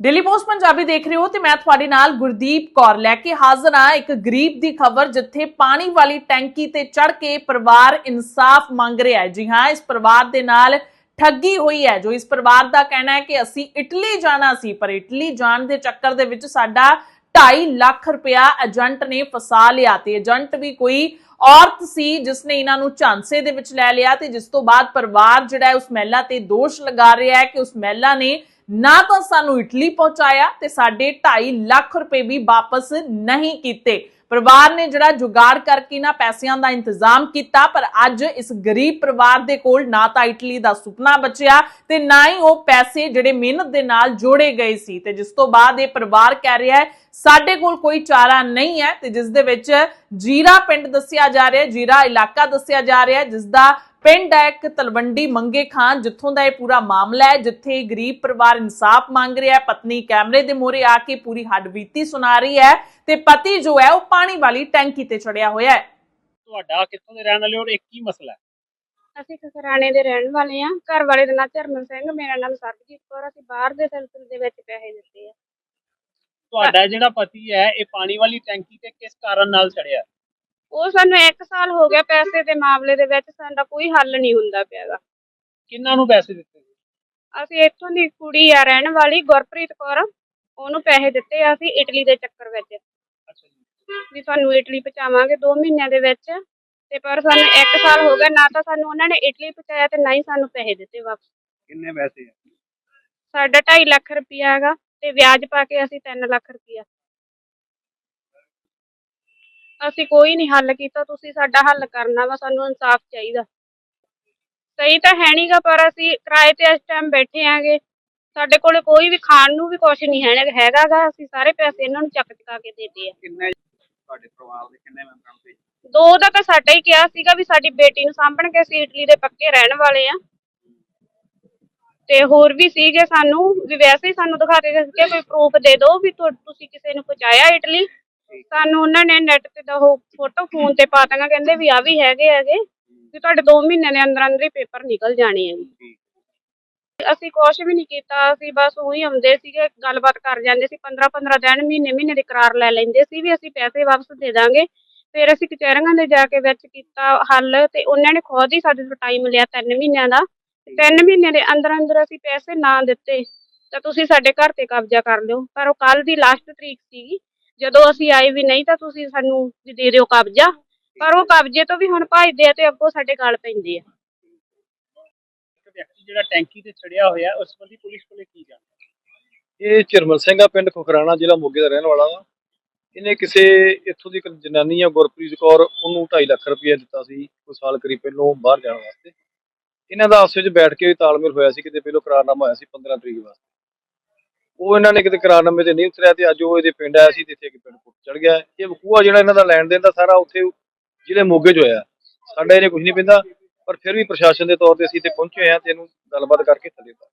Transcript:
Daily post Punjabi ਦੇਖ ਰਹੇ ਹੋ ਤੇ ਮੈਂ ਤੁਹਾਡੇ ਨਾਲ ਗੁਰਦੀਪ ਕੌਰ ਲੈ ਕੇ ਹਾਜ਼ਰ ਹਾਂ। ਇੱਕ ਗਰੀਬ ਦੀ ਖਬਰ ਜਿੱਥੇ ਪਾਣੀ ਵਾਲੀ ਟੈਂਕੀ ਤੇ ਚੜ ਕੇ ਪਰਿਵਾਰ ਇਨਸਾਫ ਮੰਗ ਰਿਹਾ ਹੈ। ਜੀ ਹਾਂ, ਇਸ ਪਰਿਵਾਰ ਦੇ ਨਾਲ ਠੱਗੀ ਹੋਈ ਹੈ, ਜੋ ਇਸ ਪਰਿਵਾਰ ਦਾ ਕਹਿਣਾ ਹੈ ਕਿ ਅਸੀਂ ਇਟਲੀ ਜਾਣਾ ਸੀ, ਪਰ ਇਟਲੀ ਜਾਣ ਦੇ ਚੱਕਰ ਦੇ ਵਿੱਚ ਸਾਡਾ 2.5 ਲੱਖ ਰੁਪਇਆ ਏਜੰਟ ਨੇ ਫਸਾ ਲਿਆ ਤੇ ਏਜੰਟ ਵੀ ਕੋਈ ਔਰਤ ਸੀ ਜਿਸ ਨੇ ਇਹਨਾਂ ਨੂੰ ਝਾਂਸੇ ਦੇ ਵਿੱਚ ਲੈ ਲਿਆ ਤੇ ਜਿਸ ਤੋਂ ਬਾਅਦ ਪਰਿਵਾਰ ਜਿਹੜਾ ਹੈ, ਉਸ ਮਹਿਲਾ ਤੇ ਦੋਸ਼ ਲਗਾ ਰਿਹਾ ਹੈ ਕਿ ਉਸ ਮਹਿਲਾ ਨੇ ਨਾ ਤਾਂ ਸਾਨੂੰ ਇਟਲੀ ਪਹੁੰਚਾਇਆ ਤੇ ਸਾਡੇ 2.5 ਲੱਖ ਰੁਪਏ ਵੀ ਵਾਪਸ ਨਹੀਂ ਕੀਤੇ। ਪਰਿਵਾਰ ਨੇ ਜਿਹੜਾ ਜੁਗਾੜ ਕਰਕੇ ਨਾ ਪੈਸਿਆਂ ਦਾ ਇੰਤਜ਼ਾਮ ਕੀਤਾ, ਪਰ ਅੱਜ ਇਸ ਗਰੀਬ ਪਰਿਵਾਰ ਦੇ ਕੋਲ ਨਾ ਤਾਂ ਇਟਲੀ ਦਾ ਸੁਪਨਾ ਬਚਿਆ ਤੇ ਨਾ ਹੀ ਉਹ ਪੈਸੇ ਜਿਹੜੇ ਮਿਹਨਤ ਦੇ ਨਾਲ ਜੋੜੇ ਗਏ ਸੀ। ਤੇ ਜਿਸ ਤੋਂ ਬਾਅਦ ਇਹ ਪਰਿਵਾਰ ਕਹਿ ਰਿਹਾ ਹੈ, ਸਾਡੇ ਕੋਲ ਕੋਈ ਚਾਰਾ ਨਹੀਂ ਹੈ ਤੇ ਜਿਸ ਦੇ ਵਿੱਚ ਜੀਰਾ ਪਿੰਡ ਦੱਸਿਆ ਜਾ ਰਿਹਾ ਹੈ, ਜੀਰਾ ਇਲਾਕਾ ਦੱਸਿਆ ਜਾ ਰਿਹਾ ਹੈ ਜਿਸ ਦਾ ਪਿੰਡ ਹੈ ਇੱਕ ਤਲਵੰਡੀ ਮੰਗੇ ਖਾਨ ਜਿੱਥੋਂ ਦਾ ਇਹ ਪੂਰਾ ਮਾਮਲਾ ਹੈ ਜਿੱਥੇ ਗਰੀਬ ਪਰਿਵਾਰ ਇਨਸਾਫ ਮੰਗ ਰਿਹਾ ਹੈ ਪਤਨੀ ਕੈਮਰੇ ਦੇ ਮੂਹਰੇ ਆ ਕੇ ਪੂਰੀ ਹੱਡਬੀਤੀ ਸੁਣਾ ਰਹੀ ਹੈ ਤੇ ਪਤੀ ਜੋ ਹੈ ਉਹ ਪਾਣੀ ਵਾਲੀ ਟੈਂਕੀ ਤੇ ਚੜਿਆ ਹੋਇਆ ਹੈ। ਤੁਹਾਡਾ ਕਿੱਥੋਂ ਦੇ ਰਹਿਣ ਵਾਲੇ ਹੋ ਔਰ ਇਹ ਕੀ ਮਸਲਾ ਹੈ? ਅਸੀਂ ਖਸਰਾਣੇ ਦੇ ਰਹਿਣ ਵਾਲੇ ਆ ਘਰ ਵਾਲੇ ਦਾ ਨਾਂ ਚਰਮਨ ਸਿੰਘ ਮੇਰਾ ਨਾਮ ਸਰਬਜੀਤ ਕੌਰ ਅਸੀਂ ਬਾਹਰ ਦੇ ਸਿਲਸਿਲੇ ਦੇ ਵਿੱਚ ਪੈਸੇ ਦਿੱਤੇ ਆ। ਤੁਹਾਡਾ ਜਿਹੜਾ ਪਤੀ ਹੈ ਇਹ ਪਾਣੀ ਵਾਲੀ ਟੈਂਕੀ ਤੇ ਕਿਸ ਕਾਰਨ ਨਾਲ ਚੜਿਆ? ਉਹ ਸਾਨੂੰ 1 ਸਾਲ ਹੋ ਗਿਆ ਪੈਸੇ ਦੇ ਮਾਮਲੇ ਦੇ ਵਿੱਚ ਸਾਡਾ ਕੋਈ ਹੱਲ ਨਹੀਂ ਹੁੰਦਾ ਪਿਆਗਾ। ਕਿੰਨਾਂ ਨੂੰ ਪੈਸੇ ਦਿੱਤੇ? ਅਸੀਂ ਇੱਥੋਂ ਦੀ ਕੁੜੀ ਆ ਰਹਿਣ ਵਾਲੀ ਗੁਰਪ੍ਰੀਤ ਕੌਰ ਉਹਨੂੰ ਪੈਸੇ ਦਿੱਤੇ ਆ ਅਸੀਂ ਇਟਲੀ ਦੇ ਚੱਕਰ ਵਿੱਚ। ਅੱਛਾ ਜੀ। ਵੀ ਤੁਹਾਨੂੰ ਇਟਲੀ ਪਹੁੰਚਾਵਾਂਗੇ 2 ਮਹੀਨਿਆਂ ਦੇ ਵਿੱਚ ਤੇ ਪਰ ਸਾਨੂੰ 1 ਸਾਲ ਹੋ ਗਿਆ ਨਾ ਤਾਂ ਸਾਨੂੰ ਉਹਨਾਂ ਨੇ ਇਟਲੀ ਪਹੁੰਚਾਇਆ ਤੇ ਨਾ ਹੀ ਸਾਨੂੰ ਪੈਸੇ ਦਿੱਤੇ ਵਾਪਸ। ਕਿੰਨੇ ਪੈਸੇ ਹੈ ਸਾਡਾ 2.5 ਲੱਖ ਰੁਪਇਆ ਹੈਗਾ ਤੇ ਵਿਆਜ ਪਾ ਕੇ ਅਸੀਂ 3 ਲੱਖ ਰੁਪਇਆ ਅਸੀਂ ਕੋਈ ਨਹੀਂ ਹੱਲ ਕੀਤਾ ਤੁਸੀਂ ਸਾਡਾ ਹੱਲ ਕਰਨਾ ਵਾ ਸਾਨੂੰ ਇਨਸਾਫ ਚਾਹੀਦਾ। ਸਹੀ ਤਾਂ ਹੈ ਨਹੀਂਗਾ ਪਰ ਅਸੀਂ ਕਿਰਾਏ ਤੇ ਇਸ ਟਾਈਮ ਬੈਠੇ ਆਂਗੇ। ਸਾਡੇ ਕੋਲੇ ਕੋਈ ਵੀ ਖਾਣ ਨੂੰ ਵੀ ਕੁਝ ਨਹੀਂ ਹੈ ਹੈਗਾਗਾ ਅਸੀਂ ਸਾਰੇ ਪੈਸੇ ਇਹਨਾਂ ਨੂੰ ਚੱਕ ਚੁਕਾ ਕੇ ਦੇਤੇ ਆ। ਕਿੰਨੇ ਤੁਹਾਡੇ ਪਰਿਵਾਰ ਦੇ ਕਿੰਨੇ ਮੈਂਬਰਾਂ ਨੂੰ ਦੋ ਦਾ ਤਾਂ ਸਾਡਾ ਹੀ ਕਿਹਾ ਸੀਗਾ ਵੀ ਸਾਡੀ ਬੇਟੀ ਨੂੰ ਸਾਂਭਣਗੇ ਅਸੀਂ ਇਟਲੀ ਦੇ ਪੱਕੇ ਰਹਿਣ ਵਾਲੇ ਆ। ਤੇ ਹੋਰ ਵੀ ਸੀਗੇ ਸਾਨੂੰ ਵੀ ਵੈਸੇ ਹੀ ਸਾਨੂੰ ਦਿਖਾ ਕੇ ਕਿ ਕੋਈ ਪ੍ਰੂਫ ਦੇ ਦਿਓ ਵੀ ਤੁਸੀਂ ਕਿਸੇ ਨੂੰ ਪਹੁੰਚਾਇਆ ਇਟਲੀ। ਸਾਨੂੰ ਉਹਨਾਂ ਨੇ ਨੈਟ ਤੇ ਤਾਂ ਉਹ ਫੋਟੋ ਫੋਨ ਤੇ ਪਾ ਦਿੱਤੀਆਂ ਕਹਿੰਦੇ ਵੀ ਆ ਵੀ ਹੈਗੇ ਹੈਗੇ ਵੀ ਤੁਹਾਡੇ 2 ਮਹੀਨਿਆਂ ਦੇ ਅੰਦਰ ਅੰਦਰ ਹੀ ਪੇਪਰ ਨਿਕਲ ਜਾਣੇ ਹੈਗੇ ਅਸੀਂ ਕੁਛ ਵੀ ਨਹੀਂ ਕੀਤਾ ਅਸੀਂ ਬਸ ਉਹੀ ਆਉਂਦੇ ਸੀਗੇ ਗੱਲਬਾਤ ਕਰ ਜਾਂਦੇ ਸੀ 15 15 ਦਿਨ ਮਹੀਨੇ ਮਹੀਨੇ ਦੇ ਕਰਾਰ ਲੈ ਲੈਂਦੇ ਸੀ ਵੀ ਅਸੀਂ ਪੈਸੇ ਵਾਪਸ ਦੇ ਦਾਂਗੇ। ਫਿਰ ਅਸੀਂ ਕਚਹਿਰੀਆਂ ਦੇ ਜਾ ਕੇ ਵਿੱਚ ਕੀਤਾ ਹੱਲ ਤੇ ਉਹਨਾਂ ਨੇ ਖੁਦ ਹੀ ਸਾਡੇ ਤੋਂ ਟਾਈਮ ਲਿਆ 3 ਮਹੀਨਿਆਂ ਦਾ। 3 ਮਹੀਨਿਆਂ ਦੇ ਅੰਦਰ ਅੰਦਰ ਅਸੀਂ ਪੈਸੇ ਨਾ ਦਿੱਤੇ ਤਾਂ ਤੁਸੀਂ ਸਾਡੇ ਘਰ ਤੇ ਕਬਜ਼ਾ ਕਰ ਲਿਓ। ਪਰ ਉਹ ਕੱਲ ਦੀ ਲਾਸਟ ਤਰੀਕ ਸੀਗੀ ਜਦੋਂ ਅਸੀਂ ਆਏ ਵੀ ਨਹੀਂ ਤਾਂ ਤੁਸੀਂ ਸਾਨੂੰ ਵੀ ਦੇ ਦਿਓ ਕਬਜ਼ਾ। ਪਰ ਉਹ ਕਬਜ਼ੇ ਤੋਂ ਵੀ ਹੁਣ ਭੱਜਦੇ ਆ ਤੇ ਅੱਗੋਂ ਸਾਡੇ ਗਲ ਪੈਂਦੇ ਆ। ਇੱਕ ਵਿਅਕਤੀ ਜਿਹੜਾ ਟੈਂਕੀ ਤੇ ਚੜਿਆ ਹੋਇਆ ਉਸ ਸੰਬੰਧੀ ਪੁਲਿਸ ਕੋਲੇ ਕੀ ਜਾਣਕਾਰੀ ਇਹ ਚਿਰਮਲ ਸਿੰਘ ਆ ਪਿੰਡ ਖੁਖਰਾਣਾ ਜ਼ਿਲ੍ਹਾ ਮੋਗੇ ਦਾ ਰਹਿਣ ਵਾਲਾ ਵਾ। ਇਹਨੇ ਕਿਸੇ ਇੱਥੋਂ ਦੀ ਇੱਕ ਜਨਾਨੀ ਆ ਗੁਰਪ੍ਰੀਤ ਕੌਰ ਉਹਨੂੰ 2.5 ਲੱਖ ਰੁਪਏ ਦਿੱਤਾ ਸੀ ਕੋਈ ਸਾਲ ਕਰੀਬ ਪਹਿਲੋਂ ਬਾਹਰ ਜਾਣ ਵਾਸਤੇ। ਇਹਨਾਂ ਦਾ ਆਪਸ ਵਿੱਚ ਬੈਠ ਕੇ ਤਾਲਮੇਲ ਹੋਇਆ ਸੀ ਕਿਤੇ ਪਹਿਲੋਂ ਕਰਾਰਨਾਮਾ ਹੋਇਆ ਸੀ 15 ਤਰੀਕ ਵਾਸਤੇ। ਉਹ ਇਹਨਾਂ ਨੇ ਕਿਤੇ ਕਰਾਰਨਾਮੇ ਤੇ ਨਹੀਂ ਉਤਰਿਆ ਤੇ ਅੱਜ ਉਹ ਇਹਦੇ ਪਿੰਡ ਆਇਆ ਸੀ ਤੇ ਇੱਥੇ ਇੱਕ ਪਿੰਡ ਚੜ ਗਿਆ। ਇਹ ਵਕੂਆ ਜਿਹੜਾ ਇਹਨਾਂ ਦਾ ਲੈਣ ਦੇਣ ਦਾ ਸਾਰਾ ਉੱਥੇ ਜ਼ਿਲ੍ਹੇ ਮੋਗੇ 'ਚ ਹੋਇਆ। ਸਾਡਾ ਇਹਨੇ ਕੁਝ ਨਹੀਂ ਪੈਂਦਾ, ਪਰ ਫਿਰ ਵੀ ਪ੍ਰਸ਼ਾਸਨ ਦੇ ਤੌਰ ਤੇ ਅਸੀਂ ਇੱਥੇ ਪਹੁੰਚੇ ਹੋਏ ਹਾਂ ਤੇ ਇਹਨੂੰ ਗੱਲਬਾਤ ਕਰਕੇ ਥੱਲੇ ਪਾ